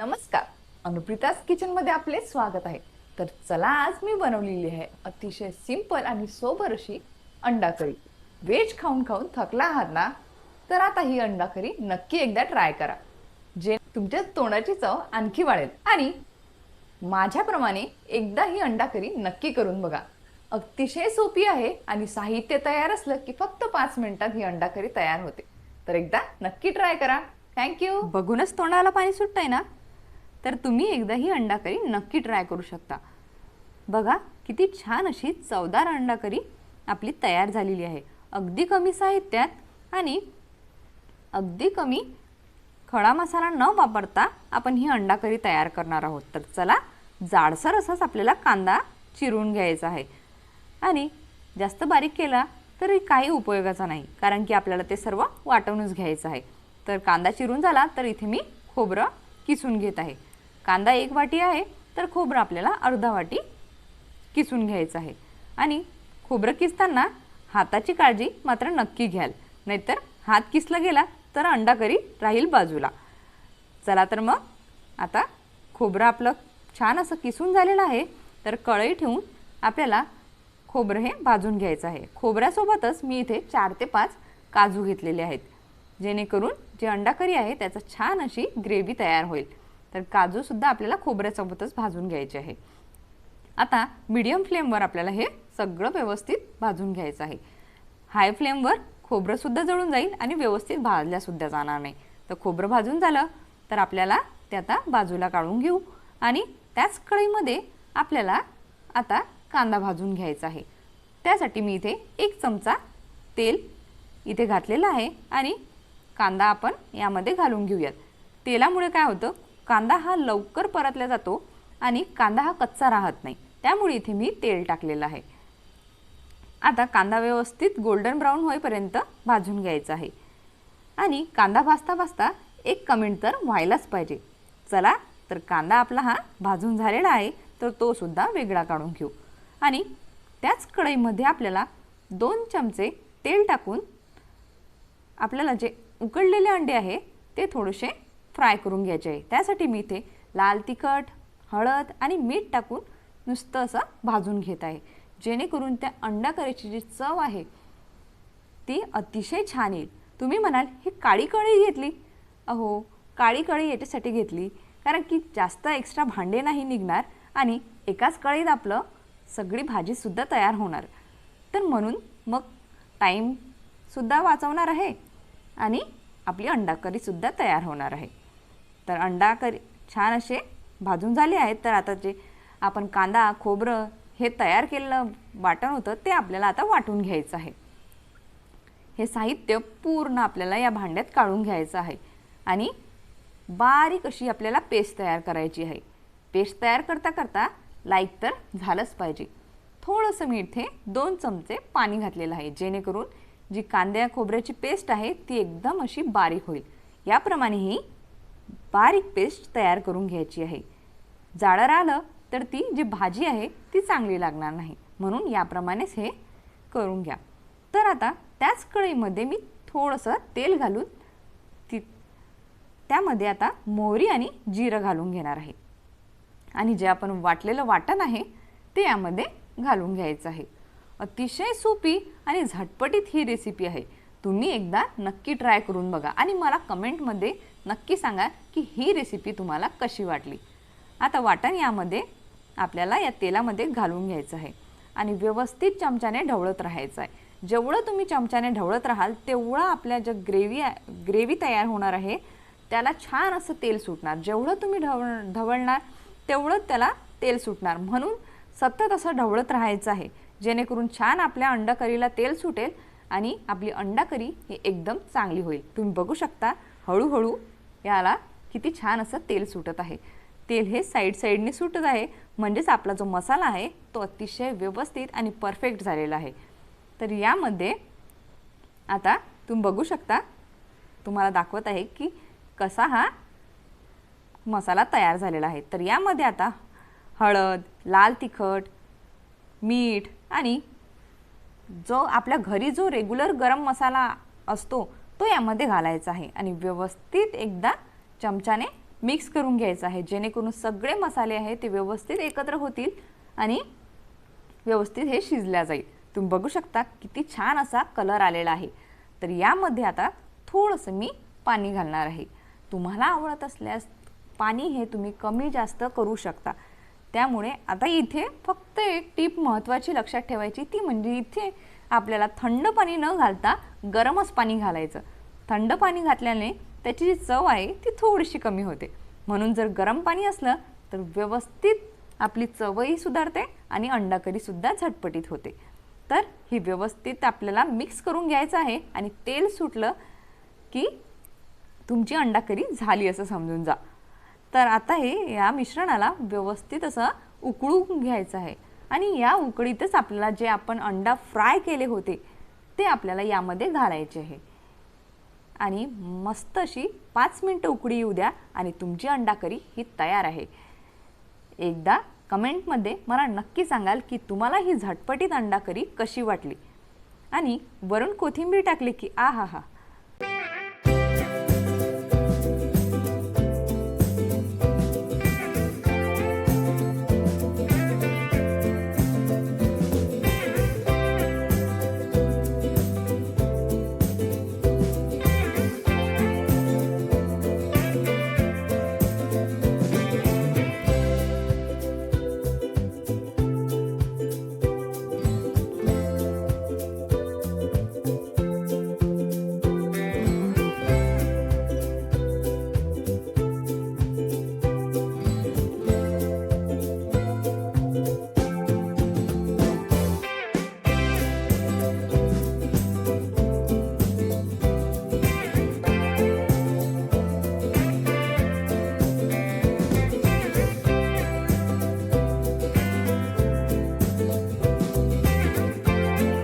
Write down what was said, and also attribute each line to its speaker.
Speaker 1: नमस्कार. अनुप्रितास किचनमध्ये आपले स्वागत आहे. तर चला आज मी बनवलेली आहे अतिशय सिंपल आणि सोबर अशी अंडा करी व्हेज खाऊन खाऊन थकला आहात ना? तर आता ही अंडा करी नक्की एकदा ट्राय करा. जे तुमच्या तोंडाची चव आणखी वाढेल. आणि माझ्याप्रमाणे एकदा ही अंडा करी नक्की करून बघा. अतिशय सोपी आहे आणि साहित्य तयार असलं की फक्त पाच मिनिटात ही अंडा करी तयार होते. तर एकदा नक्की ट्राय करा. थँक्यू
Speaker 2: बघूनच तोंडाला पाणी सुटतंय ना? तर तुम्ही एकदा ही अंडा करी नक्की ट्राय करू शकता. बघा किती छान अशी चवदार अंडा करी आपली तयार झालेली आहे. अगदी कमी साहित्यात आणि अगदी कमी खडा मसाला न वापरता आपण ही अंडा करी तयार करणार आहोत. तर चला जाडसर असाच आपल्याला कांदा चिरून घ्यायचा आहे. आणि जास्त बारीक केला तरी काही उपयोगाचा नाही कारण की आपल्याला ते सर्व वाटूनच घ्यायचं आहे. तर कांदा चिरून झाला तर इथे मी खोबरं किसून घेत आहे. कांदा एक वाटी आहे तर खोबरं आपल्याला अर्धा वाटी किसून घ्यायचं आहे. आणि खोबरं किसताना हाताची काळजी मात्र नक्की घ्याल. नाहीतर हात किसला गेला तर अंडा करी राहील बाजूला. चला तर मग आता खोबरं आपलं छान असं किसून झालेलं आहे तर कळई ठेवून आपल्याला खोबरं हे भाजून घ्यायचं आहे. खोबऱ्यासोबतच मी इथे चार ते पाच काजू घेतलेले आहेत. जेणेकरून जे अंडा करी आहे त्याचं छान अशी ग्रेव्ही तयार होईल. तर काजूसुद्धा आपल्याला खोबऱ्यासोबतच भाजून घ्यायचे आहे. आता मीडियम फ्लेमवर आपल्याला हे सगळं व्यवस्थित भाजून घ्यायचं आहे. हाय फ्लेमवर खोबरंसुद्धा जळून जाईल आणि व्यवस्थित भाजल्यासुद्धा जाणार नाही. तर खोबरं भाजून झालं तर आपल्याला ते आता बाजूला काढून घेऊ आणि त्याच कढईमध्ये आपल्याला आता कांदा भाजून घ्यायचा आहे. त्यासाठी मी इथे एक चमचा तेल इथे घातलेलं आहे आणि कांदा आपण यामध्ये घालून घेऊयात. तेलामुळे काय होतं? कांदा हा लवकर परतला जातो आणि कांदा हा कच्चा राहत नाही. त्यामुळे इथे मी तेल टाकलेलं आहे. आता कांदा व्यवस्थित गोल्डन ब्राऊन होईपर्यंत भाजून घ्यायचा आहे. आणि कांदा भाजता भाजता एक कमेंट तर व्हायलाच पाहिजे. चला तर कांदा आपला हा भाजून झालेला आहे तर तो सुद्धा वेगळा काढून घेऊ. आणि त्याच कढईमध्ये आपल्याला दोन चमचे तेल टाकून आपल्याला जे उकडलेले अंडे आहे ते थोडेसे फ्राय करून घ्यायचे. आहे त्यासाठी मी इथे लाल तिखट हळद आणि मीठ टाकून नुसतं असं भाजून घेत आहे. जेणेकरून त्या अंडा करीची जी चव आहे ती अतिशय छान येईल. तुम्ही म्हणाल ही काळी कळी घेतली. अहो काळी कळी याच्यासाठी घेतली कारण की जास्त एक्स्ट्रा भांडे नाही निघणार आणि एकाच कळीत आपलं सगळी भाजीसुद्धा तयार होणार. तर म्हणून मग टाईमसुद्धा वाचवणार आहे आणि आपली अंडा करीसुद्धा तयार होणार आहे. तर अंडा करी छान असे भाजून झाले आहेत. तर आता जे आपण कांदा खोबरं हे तयार केलेलं वाटण होतं ते आपल्याला आता वाटून घ्यायचं आहे. हे साहित्य पूर्ण आपल्याला या भांड्यात काढून घ्यायचं आहे. आणि बारीक अशी आपल्याला पेस्ट तयार करायची आहे. पेस्ट तयार करता करता लाईक तर झालंच पाहिजे. थोडंसं मी इथे दोन चमचे पाणी घातलेलं आहे जेणेकरून जी कांद्या खोबऱ्याची पेस्ट आहे ती एकदम अशी बारीक होईल. याप्रमाणे ही बारीक पेस्ट तयार करून घ्यायची आहे. जाडं राहिलं तर ती जी भाजी आहे ती चांगली लागणार नाही. म्हणून याप्रमाणेच हे करून घ्या. तर आता त्याच कढईमध्ये मी थोडंसं तेल घालून ती त्यामध्ये आता मोहरी आणि जिरं घालून घेणार आहे. आणि जे आपण वाटलेलं वाटण आहे ते यामध्ये घालून घ्यायचं आहे. अतिशय सोपी आणि झटपटीत ही रेसिपी आहे. तुम्ही एकदा नक्की ट्राय करून बघा. आणि मला कमेंटमध्ये नक्की सांगा की ही रेसिपी तुम्हाला कशी वाटली. आता वाटण यामध्ये आपल्याला या तेलामध्ये घालून घ्यायचं आहे. आणि व्यवस्थित चमच्याने ढवळत राहायचं आहे. जेवढं तुम्ही चमच्याने ढवळत राहाल तेवढं आपल्या ज्या ग्रेव्ही ग्रेव्ही तयार होणार आहे त्याला छान असं तेल सुटणार. जेवढं तुम्ही ढवळ ढवळणार तेवढं त्याला तेल सुटणार. म्हणून सतत असं ढवळत राहायचं आहे. जेणेकरून छान आपल्या अंडकरीला तेल सुटेल आणि आपली अंडा करी ही एकदम चांगली होईल. तुम्ही बघू शकता हळूहळू याला किती छान असं तेल सुटत आहे. तेल हे साईड साईडने सुटत आहे. म्हणजेच आपला जो मसाला आहे तो अतिशय व्यवस्थित आणि परफेक्ट झालेला आहे. तर यामध्ये आता तुम्ही बघू शकता तुम्हाला दाखवत आहे की कसा हा मसाला तयार झालेला आहे. तर यामध्ये आता हळद लाल तिखट मीठ आणि जो आपल्या घरी जो रेग्युलर गरम मसाला असतो तो यामध्ये घालायचा आहे. आणि व्यवस्थित एकदा चमच्याने मिक्स करून घ्यायचं आहे. जेणेकरून सगळे मसाले आहेत ते व्यवस्थित एकत्र होतील आणि व्यवस्थित हे शिजल्या जाईल. तुम्ही बघू शकता किती छान असा कलर आलेला आहे. तर यामध्ये आता थोडंसं मी पाणी घालणार आहे. तुम्हाला आवडत असल्यास पाणी हे तुम्ही कमी जास्त करू शकता. त्यामुळे आता इथे फक्त एक टीप महत्त्वाची लक्षात ठेवायची ती म्हणजे इथे आपल्याला थंड पाणी न घालता गरमच पाणी घालायचं. थंड पाणी घातल्याने त्याची जी चव आहे ती थोडीशी कमी होते. म्हणून जर गरम पाणी असलं तर व्यवस्थित आपली चवही सुधारते आणि अंडाकरीसुद्धा झटपटीत होते. तर ही व्यवस्थित आपल्याला मिक्स करून घ्यायचं आहे आणि तेल सुटलं की तुमची अंडाकरी झाली असं समजून जा. तर आता हे या मिश्रणाला व्यवस्थित असं उकळून घ्यायचं आहे. आणि या उकळीतच आपल्याला जे आपण अंडा फ्राय केले होते ते आपल्याला यामध्ये घालायचे आहे. आणि मस्त अशी पाच मिनटं उकळी येऊ द्या आणि तुमची अंडाकरी ही तयार आहे. एकदा कमेंटमध्ये मला नक्की सांगाल की तुम्हाला ही झटपटीत अंडाकरी कशी वाटली? आणि वरून कोथिंबीर टाकली की आ हा हा.